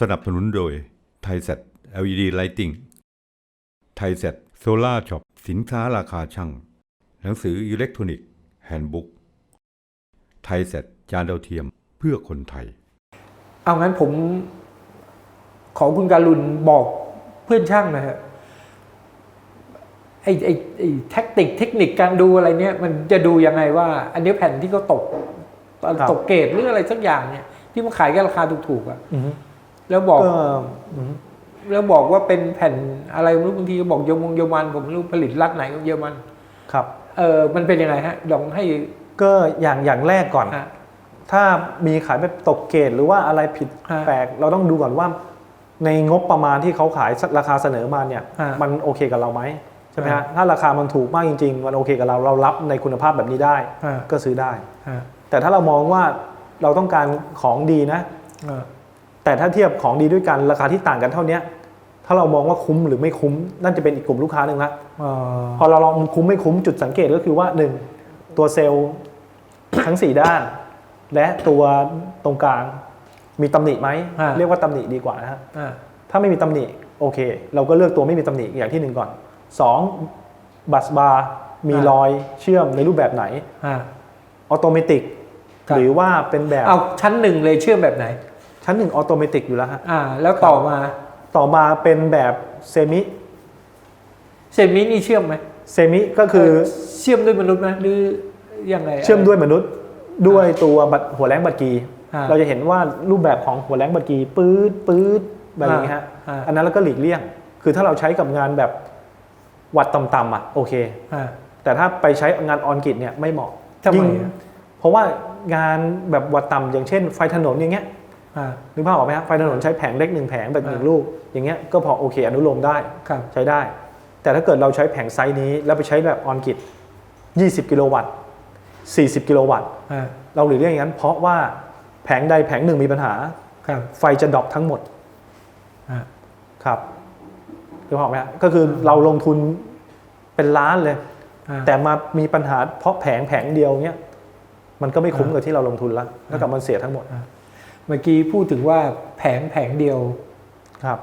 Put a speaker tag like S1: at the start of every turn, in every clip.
S1: สนับสนุนโดยไทยเซ็ต LED Lighting ไทยเซ็ตโซลาร์ช็อปสินค้าราคาช่าง หนังสืออิเล็กทรอนิกส์แฮนด์บุ๊กไทยเซ็ตจานดาวเทียมเพื่อคนไทย
S2: เอางั้นผมขอคุณการุณบอกเพื่อนช่างนะฮะไอ้ไอ้ไอ้แท็กติกเทคนิคการดูอะไรเนี่ย มันจะดูยังไงว่า อันนี้แผ่นที่เขาตก
S3: ครับ
S2: ตกเกรดหรืออะไรสักอย่างเนี่ย ที่มันขายกันราคาถูกๆอะ
S3: อือฮึ
S2: แล้วบอก
S3: ก็อือฮึ
S2: แล้วบอกว่าเป็นแผ่นอะไรไม่รู้บางทีก็บอกเยอรมงเยอรมันผมไม่รู้ผลิตรัฐไหนของเยอรมัน
S3: ครับ
S2: เออมันเป็นยังไงฮะลองให้
S3: ก็อย่างอย่างแรกก่อน
S2: ฮะ
S3: ถ้ามีขายแบบตกเกรดหรือว่าอะไรผิด
S2: ฮะ
S3: แปลกเราต้องดูก่อนว่า ในงบประมาณที่เขาขายราคาเสนอมาเนี่ย
S2: ฮะ
S3: มันโอเคกับเราไหมใช่ไหม
S2: ฮะ
S3: ฮะ ถ้าราคามันถูกมากจริง ๆ มันโอเคกับเราเรารับในคุณภาพแบบนี้ได้
S2: ฮะ
S3: ก็ซื้อได้
S2: ฮะ
S3: แต่ถ้าเรามองว่าเราต้องการของดีนะ
S2: ฮะ
S3: แต่ถ้าเทียบของดีด้วยกันราคาที่ต่างกันเท่าเนี้ยถ้าเรามองว่าคุ้มหรือไม่คุ้มนั่นจะเป็นอีกกลุ่มลูกค้าหนึ่งละ
S2: เอ่อ
S3: พอเราลองคุ้มไม่คุ้มจุดสังเกตก็คือว่าหนึ่งตัวเซลล์ทั้ง 4 ด้าน และตัวตรงกลางมีตำหนิไหม
S2: อ่า
S3: เรียกว่าตำหนิดีกว่านะฮะ
S2: อ่า
S3: ถ้าไม่มีตำหนิโอเค เราก็เลือกตัวไม่มีตำหนิอย่างที่หนึ่งก่อนสองบัสบาร์มีรอยเชื่อมในรูปแบบไหน
S2: อ่า
S3: ออโตเมติก
S2: ครับ
S3: หรือว่าเป็นแบบ
S2: เอาชั้นหนึ่งเลยเชื่อมแบบไหน
S3: ชั้นหนึ่งออโตเมติกอยู่แล้วฮะ
S2: อ่า แล้วต่อมา
S3: ต่อมาเป็นแบบเซมิ
S2: เซมินี่เชื่อมไหม
S3: เซมิก็คือ
S2: เชื่อมด้วยมนุษย์ไหมหรือยังไง
S3: เชื่อมด้วยมนุษย์ด้วยตัวบัตรหัวแรงบัตรกี
S2: อ่า
S3: เราจะเห็นว่ารูปแบบของหัวแรงบัตรกีปื๊ดปื๊ดแบบนี้ฮะ
S2: อ่าอ่า
S3: อันนั้นเราก็หลีกเลี่ยง คือถ้าเราใช้กับงานแบบวัดต่ำๆอะโอเค
S2: อ่า
S3: แต่ถ้าไปใช้งานออนกิตเนี่ยไม่เหมาะ
S2: ทำไม
S3: ยิ่ง
S2: อะ
S3: เพราะว่างานแบบวัดต่ำอย่างเช่น ไฟถนนอย่างเงี้ย
S2: อ่า
S3: นึกภาพออกไหมครับไฟถนนใช้แผงเล็กหนึ่งแผงแบบหนึ่ง
S2: อ่า
S3: ลูก อย่างเงี้ยก็พอโอเคอนุโลมได้
S2: ครับ
S3: ใช้ได้ แต่ถ้าเกิดเราใช้แผงไซส์นี้ แล้วไปใช้แบบออนกิต20 กิโลวัตต์ 40 กิโลวัตต์
S2: อ่า
S3: เราหลีกเลี่ยงอย่างนั้น เพราะว่าแผงใดแผงหนึ่งมีปัญหา
S2: ครับ
S3: ไฟจะดรอปทั้งหมด
S2: อ่า
S3: ครับนึกภาพออกไหมฮะก็คือเราลงทุนเป็นล้านเลย
S2: อ่า
S3: แต่มามีปัญหาเพราะแผงแผงเดียวเนี้ยมันก็ไม่คุ้มกับที่เราลงทุนละแล้วกับมันเสียทั้งหมด
S2: เมื่อกี้พูดถึงว่าแผงแผงเดียว
S3: ครับ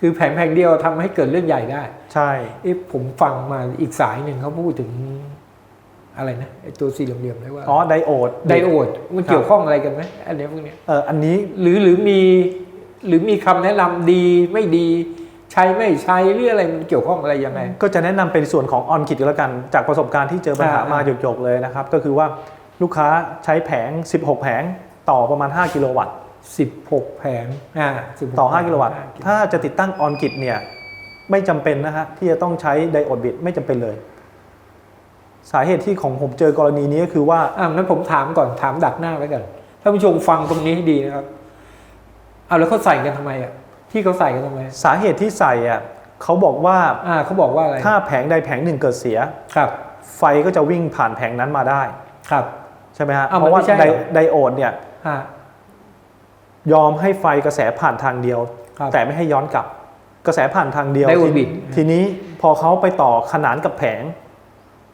S2: คือแผงแผงเดียวทำให้เกิดเรื่องใหญ่ได้
S3: ใช่
S2: เอ๊ะผมฟังมาอีกสายหนึ่งเขาพูดถึงอะไรนะไอตัวสี่เหลี่ยมๆเรียกว่า
S3: อ๋อไดโอด
S2: ไดโอดมันเกี่ยวข้องอะไรกันไหมอันเนี้ยพวกเนี้ย
S3: เอออันนี้
S2: หรือหรือมีหรือมีคำแนะนำดีไม่ดีใช้ไม่ใช้หรืออะไรมันเกี่ยวข้องอะไรยังไง
S3: ก็จะแนะนำเป็นส่วนของออนคิดแล้วกัน จากประสบการณ์ที่เจอปัญหา
S2: อ่า
S3: มาหยกๆเลยนะครับ ก็คือว่าลูกค้าใช้แผง 16 แผง ต่อประมาณ 5 กิโลวัตต์
S2: สิบหกแผง อ่า16
S3: ต่อ 5 กิโลวัตต์
S2: ห้กิโล
S3: ถ้าจะติดตั้งออนกิดเนี่ย ไม่จำเป็นนะฮะ ที่จะต้องใช้ไดโอดบิตไม่จำเป็นเลย สาเหตุที่ของผมเจอกรณีนี้ก็คือว่า
S2: อ่างั้นผมถามก่อนถามดักหน้าไว้ก่อนท่านผู้ชมฟังตรงนี้ให้ดีนะครับเอาแล้วเขาใส่กันทำไมอะที่เขาใส่กันทำไม
S3: สาเหตุที่ใส่อะเขาบอกว่า
S2: อ่าเขาบอกว่าอะไร
S3: ถ้าแผงใดแผงหนึ่งเกิดเสีย
S2: ครับ
S3: ไฟก็จะวิ่งผ่านแผงนั้นมาได้
S2: ครับ
S3: ใช่ไหมฮะ
S2: อ้าว
S3: เพราะว่า
S2: มันไม่ใช่
S3: ได
S2: เหรอ
S3: ไดโอดเนี่ย
S2: อ่า ย
S3: อมให้ไฟกระแสผ่านทางเดียว
S2: ครับ
S3: แต่ไม่ให้ย้อนกลับ กระแสผ่านทางเดียว
S2: ไดโอด
S3: ที
S2: บิด
S3: ทีนี้พอเขาไปต่อขนานกับแผง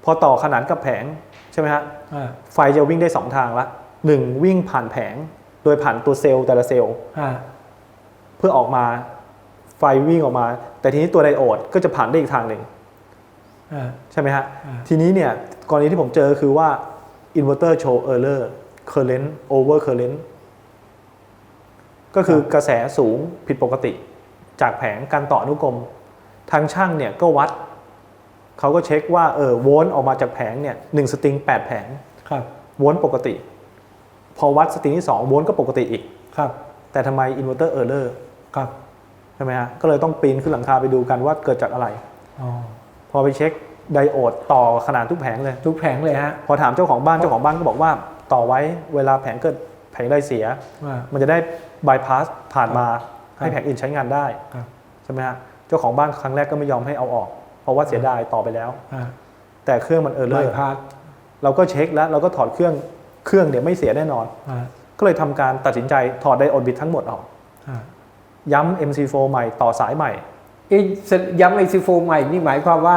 S3: พอต่อขนานกับแผงใช่ไหมฮะ
S2: อ่า
S3: ไฟจะวิ่งได้สองทางละหนึ่งวิ่งผ่านแผง โดยผ่านตัวเซลล์แต่ละเซลล์
S2: อ่า
S3: เพื่อออกมาไฟวิ่งออกมา แต่ทีนี้ตัวไดโอดก็จะผ่านได้อีกทางหนึ่ง
S2: อ่า
S3: ใช่ไหมฮะ
S2: อ่า
S3: ทีนี้เนี่ยกรณีที่ผมเจอคือว่า inverter show error current over current ก็คือกระแสสูงผิดปกติ จากแผงการต่ออนุกรม ทางช่างเนี่ยก็วัด เขาก็เช็คว่าเออโวลต์ออกมาจากแผงเนี่ยหนึ่งสตริง8แผง
S2: ครับ
S3: โวลต์ปกติ พอวัดสตริงที่2โวลต์ก็ปกติอีก
S2: ครับ
S3: แต่ทำไม inverter error
S2: ครับ
S3: ใช่ไหมฮะก็เลยต้องปีนขึ้นหลังคาไปดูกันว่าเกิดจากอะไร
S2: อ๋อ
S3: พอไปเช็คไดโอดต่อขนาดทุกแผงเลย
S2: ทุกแผงเลยฮะ
S3: พอถามเจ้าของบ้านเจ้าของบ้านก็บอกว่า ต่อไว้เวลาแผงเกิดแผงใดเสีย
S2: ว่า
S3: มันจะได้บายพาสผ่านมา
S2: ครับ
S3: ให้แผงอื่นใช้งานได้
S2: ครับ
S3: ใช่ไหมฮะเจ้าของบ้านครั้งแรกก็ไม่ยอมให้เอาออก เพราะว่าเสียดายต่อไปแล้ว
S2: อ่า
S3: แต่เครื่องมันเออร์เล
S2: ไบ
S3: อร์
S2: พาส
S3: เราก็เช็คแล้วเราก็ถอดเครื่องเครื่องเนี่ยไม่เสียแน่นอน
S2: อ่า
S3: ก็เลยทำการตัดสินใจถอดไดโอดบิตทั้งหมดออก
S2: อ่า
S3: ย้ำ MC4 ใหม่ต่อสายใหม่
S2: เอ๊ะย้ำไอซีโฟใหม่นี่หมายความว่า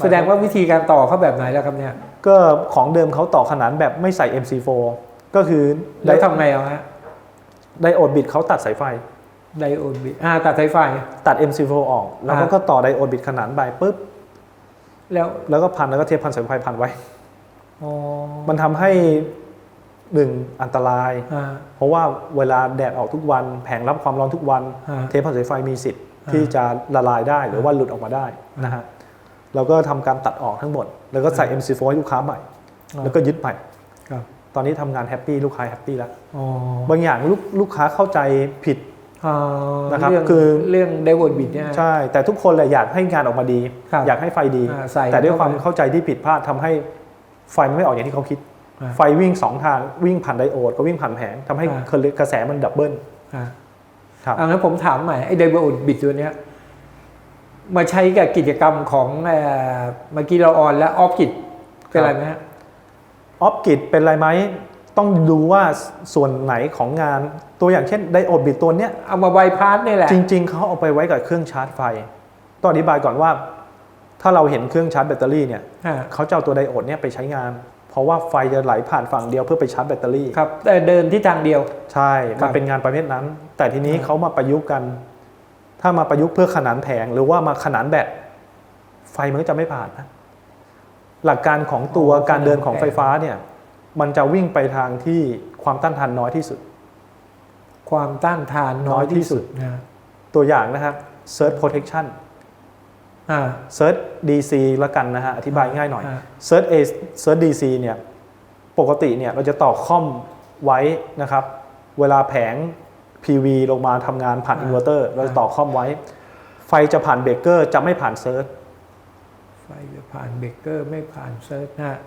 S2: แสดงว่าวิธีการต่อเขาแบบไหนแล้วครับเนี่ย
S3: ก็ของเดิมเขาต่อขนานแบบไม่ใส่ MC4 ก็คือ
S2: แล้วทำไงเอาฮะ
S3: ไดโอดบิดเขาตัดสายไฟ
S2: ไดโอดบิดอ่าตัดสายไฟ
S3: ตัด MC4 ออก แล้วเขา
S2: อ่า
S3: ก็ต่อไดโอดบิดขนานไปปุ๊บ
S2: แล้ว
S3: แล้วก็พันแล้วก็เทปพันสายไฟพันไว้
S2: อ๋อ
S3: มันทำให้หนึ่งอันตราย
S2: อ่า
S3: เพราะว่าเวลาแดดออกทุกวัน แผงรับความร้อนทุกวัน
S2: อ่า
S3: เทปพันสายไฟมีสิทธิ์
S2: อ่า
S3: ที่จะละลายได้หรือว่าหลุดออกมาได้นะฮะ เราก็ทำการตัดออกทั้งหมด แล้วก็ใส่ MC4 ให้ลูกค้าใหม่ แล้วก็ยึดใหม่
S2: ครับ
S3: ตอนนี้ทำงานแฮปปี้ลูกค้าแฮปปี้แล้ว
S2: อ๋อ
S3: บางอย่างลูกลูกค้าเข้าใจผิด
S2: อ่า
S3: นะครับ
S2: เรื่อง
S3: คือ
S2: เรื่องไดโอดบิดเนี่ย
S3: ใช่ แต่ทุกคนแหละอยากให้งานออกมาดี
S2: ครับ
S3: อยากให้ไฟดี
S2: อ่าใส่
S3: แต่ด้วย
S2: เข้า
S3: ความ
S2: ไป
S3: เข้าใจที่ผิดพลาดทำให้ไฟมันไม่ออกอย่างที่เขาคิด
S2: อ่า
S3: ไฟวิ่งสองทางวิ่งผ่านไดโอดก็วิ่งผ่านแผงทำให้
S2: อ่า
S3: กระแสมันดับเบิล
S2: อ่า
S3: ครับ
S2: อ่างั้นผมถามใหม่ไอ้ไดโอดบิดตัวเนี้ย มาใช้กับกิจกรรมของเอ่อเมื่อกี้เราออนและออฟกิจเป็นอะไรไหมฮะ
S3: ออฟกิดเป็นไรไหมต้องดูว่าส่วนไหนของงานตัวอย่างเช่นไดโอดบิดตัวเนี้ย
S2: เอามาไบพาสนี่แหละ
S3: จริง ๆเขาเอาไปไว้กับเครื่องชาร์จไฟต้องอธิบายก่อนว่า ถ้าเราเห็นเครื่องชาร์จแบตเตอรี่เนี่ย
S2: อ่า
S3: เขาจะเอาตัวไดโอดเนี่ยไปใช้งาน เพราะว่าไฟจะไหลผ่านฝั่งเดียวเพื่อไปชาร์จแบตเตอรี่
S2: ครับแต่เดินที่ทางเดียว
S3: ใช่
S2: ครั
S3: มัน
S2: บ
S3: เป็นงานประเภทนั้น แต่ทีนี้
S2: ครับ
S3: เขามาประยุกต์กัน ถ้ามาประยุกต์เพื่อขนานแผงหรือว่ามาขนานแบตไฟมันก็จะไม่ผ่านนะหลักการของตัวการเดินของไฟฟ้าเนี่ยมันจะวิ่งไปทางที่ความต้านทานน้อยที่สุด
S2: ความต้านทานน้อยที่สุดนะ
S3: ตัวอย่างนะครับ Search Protection
S2: อ่า
S3: Search DC ละกันนะฮะอธิบายง่ายหน่อย
S2: อ่า
S3: Search A Search DC เนี่ยปกติเนี่ยเราจะต่อคอมไว้นะครับ เวลาแผง PV ลงมาทำงานผ่านอินเวอร์เตอร์เราจะต่อคอมไว้ ไฟจะผ่านเบรกเกอร์จะไม่ผ่านเซิร์ช
S2: ไฟจะผ่านเบรกเกอร์ไม่ผ่านเซิร์ชนะ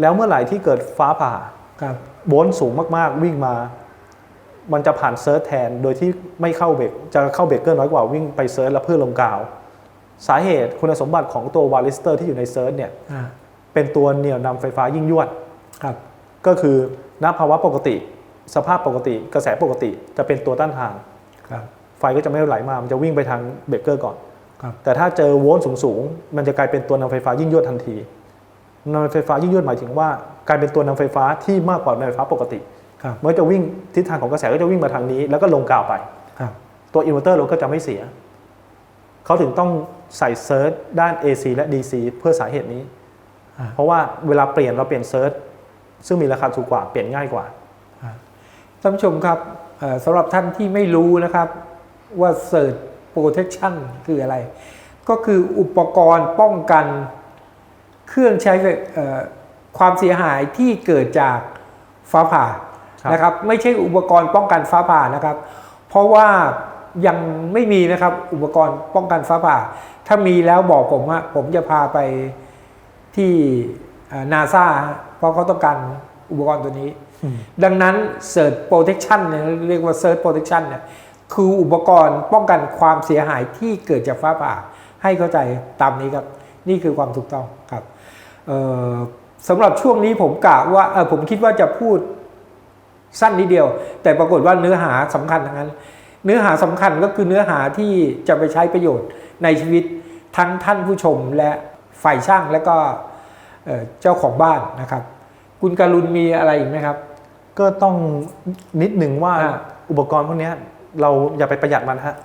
S3: แล้วเมื่อไหร่ที่เกิดฟ้าผ่า
S2: ครับ
S3: โวลต์สูงมากๆ วิ่งมา มันจะผ่านเซิร์ชแทน โดยที่ไม่เข้าเบรกจะเข้าเบรกเกอร์น้อยกว่าวิ่งไปเซิร์ชแล้วเพื่อลงกาว สาเหตุคุณสมบัติของตัววาลิสเตอร์ที่อยู่ในเซิร์ชเนี่ย
S2: อ่า
S3: เป็นตัวเหนี่ยวนำไฟฟ้ายิ่งยวด
S2: ครับ
S3: ก็คือณภาวะปกติ สภาพปกติกระแสปกติจะเป็นตัวต้านทาน
S2: ครับ
S3: ไฟก็จะไม่ไหลมา มันจะวิ่งไปทางเบรกเกอร์ก่อน
S2: ครับ
S3: แต่ถ้าเจอโวลต์สูงๆ มันจะกลายเป็นตัวนำไฟฟ้ายิ่งยวดทันทีนำไฟฟ้ายิ่งยวดหมายถึงว่ากลายเป็นตัวนำไฟฟ้าที่มากกว่านำไฟฟ้าปกติ
S2: ครับ
S3: มันก็จะวิ่งทิศทางของกระแสก็จะวิ่งมาทางนี้ แล้วก็ลงกาวไป
S2: ครับ
S3: ตัวอินเวอร์เตอร์เราก็จะไม่เสีย เขาถึงต้องใส่เซิร์ชด้าน AC และ DC เพื่อสาเหตุนี้
S2: อ่า
S3: เพราะว่าเวลาเปลี่ยนเราเปลี่ยนเซิร์ชซึ่งมีราคาถูกกว่าเปลี่ยนง่ายกว่า
S2: ท่านผู้ชมครับเอ่อสำหรับท่านที่ไม่รู้นะครับว่า Search Protection คืออะไร ก็คืออุปกรณ์ป้องกันเครื่องใช้ไฟเอ่อความเสียหายที่เกิดจากฟ้าผ่า
S3: ครับ
S2: นะครับ ไม่ใช่อุปกรณ์ป้องกันฟ้าผ่านะครับ เพราะว่ายังไม่มีนะครับอุปกรณ์ป้องกันฟ้าผ่า ถ้ามีแล้วบอกผมว่าผมจะพาไปที่นาซาเพราะเขาต้องการอุปกรณ์ตัวนี้ ดังนั้น Search Protection เนี่ยเรียกว่า Search Protection เนี่ยคืออุปกรณ์ป้องกันความเสียหายที่เกิดจากฟ้าผ่า ให้เข้าใจตามนี้ครับ นี่คือความถูกต้องครับสำหรับช่วงนี้ผมกะว่าผมคิดว่าจะพูดสั้นนิดเดียว แต่ปรากฏว่าเนื้อหาสำคัญทั้งนั้น เนื้อหาสำคัญก็คือเนื้อหาที่จะไปใช้ประโยชน์ในชีวิตทั้งท่านผู้ชมและฝ่ายช่างและก็เจ้าของบ้านนะครับ คุณการุณมีอะไรอีกไหมครับ
S3: ก็ต้องนิดหนึ่งว่า
S2: อ่า
S3: อุปกรณ์พวกเนี้ยเราอย่าไปประหยัดมันฮะ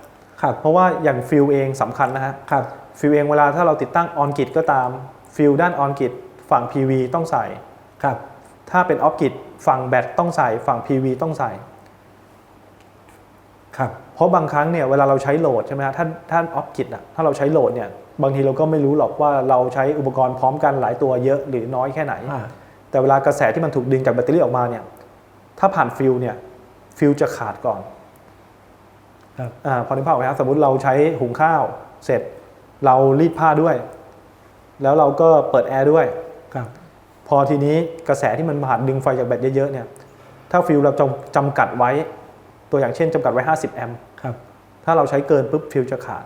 S2: ครับ
S3: เพราะว่าอย่างฟิลเองสำคัญนะฮะ
S2: ครับ
S3: ฟิลเองเวลาถ้าเราติดตั้งออนกิตก็ตาม ฟิลด้านออนกิตฝั่ง PV ต้องใส่
S2: ครับ
S3: ถ้าเป็นออฟกิตฝั่งแบตต้องใส่ ฝั่ง PV ต้องใส่
S2: ครับ
S3: เพราะบางครั้งเนี่ยเวลาเราใช้โหลดใช่ไหมฮะถ้าถ้าออฟกิตอะถ้าเราใช้โหลดเนี่ยบางทีเราก็ไม่รู้หรอกว่าเราใช้อุปกรณ์พร้อมกันหลายตัวเยอะหรือน้อยแค่ไหน
S2: อ่า
S3: แต่เวลากระแสที่มันถูกดึงจากแบตเตอรี่ออกมาเนี่ยถ้าผ่านฟิลเนี่ยฟิลจะขาดก่อน
S2: ครับ
S3: อาพอนึกภาพออกไหมครับสมมติเราใช้หุงข้าวเสร็จ เรารีดผ้าด้วย แล้วเราก็เปิดแอร์ด้วย
S2: ครับ
S3: พอทีนี้กระแสที่มันผ่านดึงไฟจากแบตเยอะๆเนี่ยถ้าฟิลเราจำจำกัดไว้ ตัวอย่างเช่นจำกัดไว้ 50 แอมป์
S2: ครับ
S3: ถ้าเราใช้เกินปุ๊บฟิลจะขาด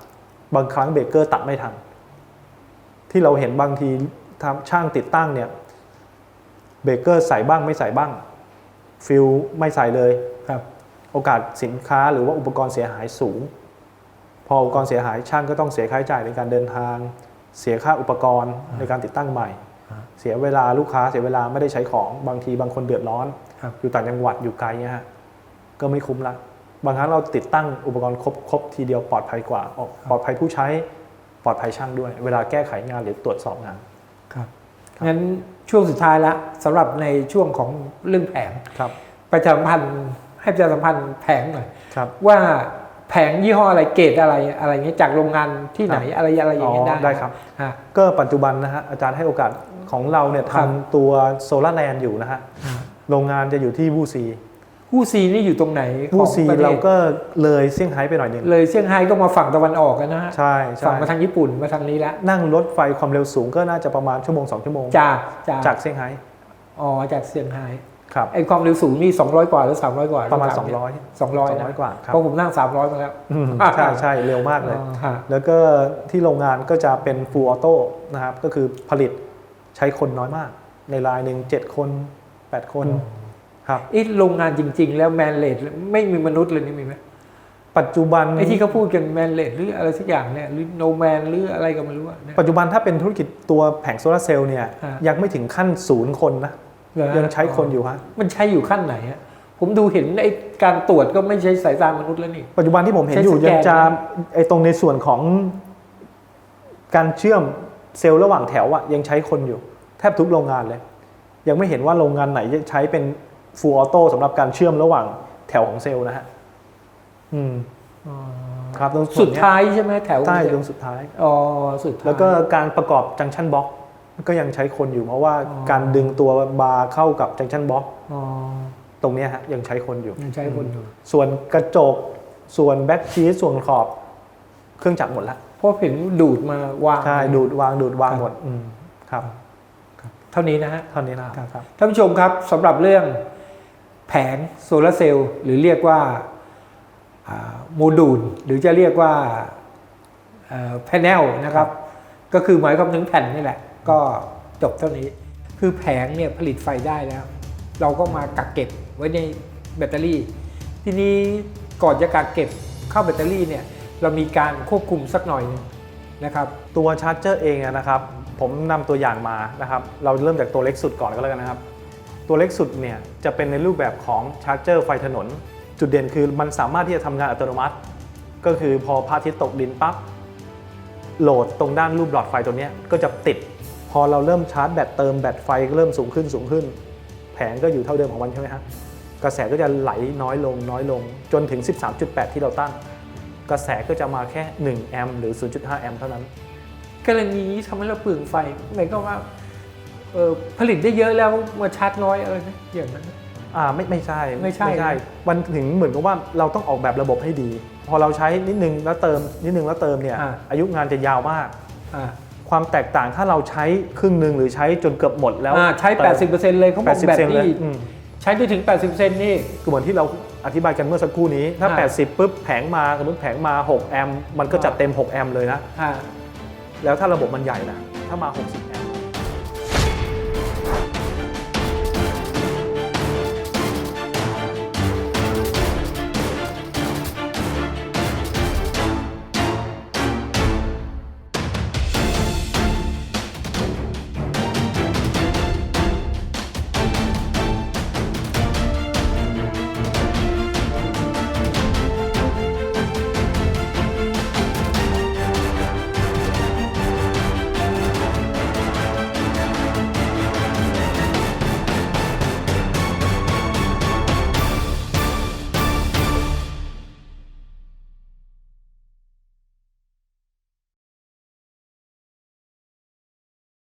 S3: บางครั้งเบรกเกอร์ตัดไม่ทัน ที่เราเห็นบางทีทำช่างติดตั้งเนี่ย เบรกเกอร์ใส่บ้างไม่ใส่บ้าง ฟิลไม่ใส่เลย
S2: ครับ
S3: โอกาสสินค้าหรือว่าอุปกรณ์เสียหายสูง พออุปกรณ์เสียหายช่างก็ต้องเสียค่าใช้จ่ายในการเดินทาง เสียค่าอุปกรณ์ในการติดตั้งใหม่
S2: อ่า
S3: เสียเวลาลูกค้าเสียเวลาไม่ได้ใช้ของบางทีบางคนเดือดร้อน
S2: ครับ
S3: อยู่ต่างจังหวัดอยู่ไกลเนี่ยฮะก็ไม่คุ้มละบางครั้งเราติดตั้งอุปกรณ์ครบครบทีเดียวปลอดภัยกว่าออกปลอดภัยผู้ใช้ปลอดภัยช่างด้วย เวลาแก้ไขงานหรือตรวจสอบงาน
S2: ครับ งั้นช่วงสุดท้ายละสำหรับในช่วงของเรื่องแผง
S3: ครับ
S2: ประชาสัมพันธ์ให้ประชาสัมพันธ์แผงหน่อย
S3: ครับ
S2: ว่าแผงยี่ห้ออะไรเกรดอะไรอะไรเงี้ยจากโรงงานที่ไหนอะไรอะไรอย่างเงี้ย
S3: อ๋
S2: ได้
S3: อได้ครับ
S2: ฮะ
S3: ก็ปัจจุบันนะฮะอาจารย์ให้โอกาสของเราเนี่ย
S2: ครับ
S3: ทำตัวโซลาร์แลนด์อยู่นะฮะโรงงานจะอยู่ที่วูซี
S2: ฮู้ซีนี่อยู่ตรงไหนข
S3: วู
S2: อง
S3: ซี
S2: ประเทศ
S3: เราก็เลยเซี่ยงไฮ้ไปหน่อยหนึ่ง
S2: เลยเซี่ยงไฮ้ก็มาฝั่งตะวันออกกันนะฮะ
S3: ใช่ใช่
S2: ฝั่งมาทางญี่ปุ่นมาทางนี้แล้ว
S3: นั่งรถไฟความเร็วสูงก็น่าจะประมาณชั่วโมง2ชั่วโมง
S2: จากจาก
S3: จากเซี่ยงไฮ้
S2: อ๋อจากเซี่ยงไฮ้
S3: ครับ
S2: ไอความเร็วสูงนี่ 200 กว่าหรือ 300 กว่า
S3: ประมาณ
S2: ถ
S3: 200
S2: 200นะ
S3: 200กว่าครับ
S2: เพราะผมนั่ง 300 มาแล้ว
S3: อืมใช่ใช่เร็วมากเลย
S2: อ๋อฮะ
S3: แล้วก็ที่โรงงานก็จะเป็น full auto นะครับ ก็คือผลิตใช้คนน้อยมาก ในรายหนึ่ง7คน 8 คน ครับ
S2: ไอโรงงานจริง ๆ แล้วแมนเลดไม่มีมนุษย์เลยนี่มีไหม
S3: ปัจจุบัน
S2: ไอที่เขาพูดกันแมนเลดหรืออะไรสักอย่างเนี่ยหรือโนแมนหรืออะไรก็ไม่รู้อะเนี่ย
S3: ปัจจุบันถ้าเป็นธุรกิจตัวแผงโซลาร์เซลล์เนี่ย
S2: ฮะ
S3: ยังไม่ถึงขั้นศูนย์คนนะ
S2: เหรอฮะ
S3: ยังใช้คนอยู่ฮะ
S2: มันใช้อยู่ขั้นไหนฮะผมดูเห็นไอการตรวจก็ไม่ใช้สายตามนุษย์แล้วนี่
S3: ปัจจุบันที่ผมเห็นอยู่
S2: ใช้สแกน
S3: ยังจะ
S2: นะ
S3: ไอตรงในส่วนของการเชื่อมเซลล์ระหว่างแถวอะยังใช้คนอยู่ แทบทุกโรงงานเลย ยังไม่เห็นว่าโรงงานไหนจะใช้เป็น full auto สำหรับการเชื่อมระหว่างแถวของเซลล์นะฮะอืมครับตรงส่
S2: สุ
S3: วน
S2: ด
S3: เนี้ย
S2: ท้ายใช่ไหมแถว
S3: ใต้ตรงสุดท้าย
S2: อ๋อสุดท้าย
S3: แล้วก็การประกอบจังชันบล็อกก็ยังใช้คนอยู่เพราะว่า
S2: อ๋อ
S3: การดึงตัวบาร์เข้ากับจังชันบล็อก
S2: อ๋อ
S3: ตรงเนี้ยฮะยังใช้คนอยู่
S2: ยังใช้คนอยู่
S3: ส่วนกระจกส่วนแบ็กชีสส่วนขอบเครื่องจักรหมดละ
S2: เพราะเห็นดูดมาวาง
S3: ใช่ดูดวางดูดวาง
S2: ครับ
S3: หมดอืมครับ
S2: เท่านี้นะฮะ
S3: เท่านี้นะครับครับ
S2: ท่านผู้ชมครับสำหรับเรื่อง แผงโซลาร์เซลล์หรือเรียกว่าอ่าโมดูลหรือจะเรียกว่าแผงนะครับ ก็คือหมายความถึงแผ่นนี่แหละ ก็จบเท่านี้ คือแผงเนี่ยผลิตไฟได้แล้ว เราก็มากักเก็บไว้ในแบตเตอรี่ ทีนี้ก่อนจะกักเก็บเข้าแบตเตอรี่เนี่ยเรามีการควบคุมสักหน่อยหนึงนะครับ
S3: ตัวชาร์จเจอร์เองอะนะครับ ผมนำตัวอย่างมานะครับ เราเริ่มจากตัวเล็กสุดก่อนก็แล้วกันนะครับ ตัวเล็กสุดเนี่ยจะเป็นในรูปแบบของชาร์จเจอร์ไฟถนน จุดเด่นคือมันสามารถที่จะทำงานอัตโนมัติ ก็คือพอพระอาทิตย์ตกดินปั๊บโหลดตรงด้านรูปหลอดไฟตัวนี้ก็จะติด พอเราเริ่มชาร์จแบตเติมแบตไฟก็เริ่มสูงขึ้นสูงขึ้น แผงก็อยู่เท่าเดิมของมันใช่ไหมครับกระแสก็จะไหลน้อยลงน้อยลงจนถึง 13.8 ที่เราตั้ง กระแสก็จะมาแค่ 1 แอมป์หรือ 0.5 แอมป์เท่านั้น
S2: กรณีนี้ทำให้เราเปลืองไฟหมายก็ว่า เอ่อผลิตได้เยอะแล้วมาชาร์จน้อยอะไรนะอย่างนั้นนะ
S3: อ่าไม่ไม่ใช่
S2: ไม่ใช่นะ
S3: มันถึงเหมือนกับว่าเราต้องออกแบบระบบให้ดี พอเราใช้นิดนึงแล้วเติมนิดนึงแล้วเติมเนี่ย
S2: อ่า
S3: อายุงานจะยาวมาก
S2: อ่า
S3: ความแตกต่างถ้าเราใช้ครึ่งหนึ่งหรือใช้จนเกือบหมดแล้ว
S2: อ่าใช้
S3: เติม
S2: 80%เลยเขาบอกแบต
S3: 80%เลย
S2: ที่
S3: อืม
S2: ใช้ได้ถึง 80%นี่
S3: คือเหมือนที่เราอธิบายกันเมื่อสักครู่นี้ ถ้า
S2: อ่า
S3: 80ปุ๊บแผงมาสมมติแผงมา 6 แอมป์มันก็จัดเต็ม 6 แอมป์เลยนะ
S2: อ่า
S3: แล้วถ้าระบบมันใหญ่นะถ้ามา 60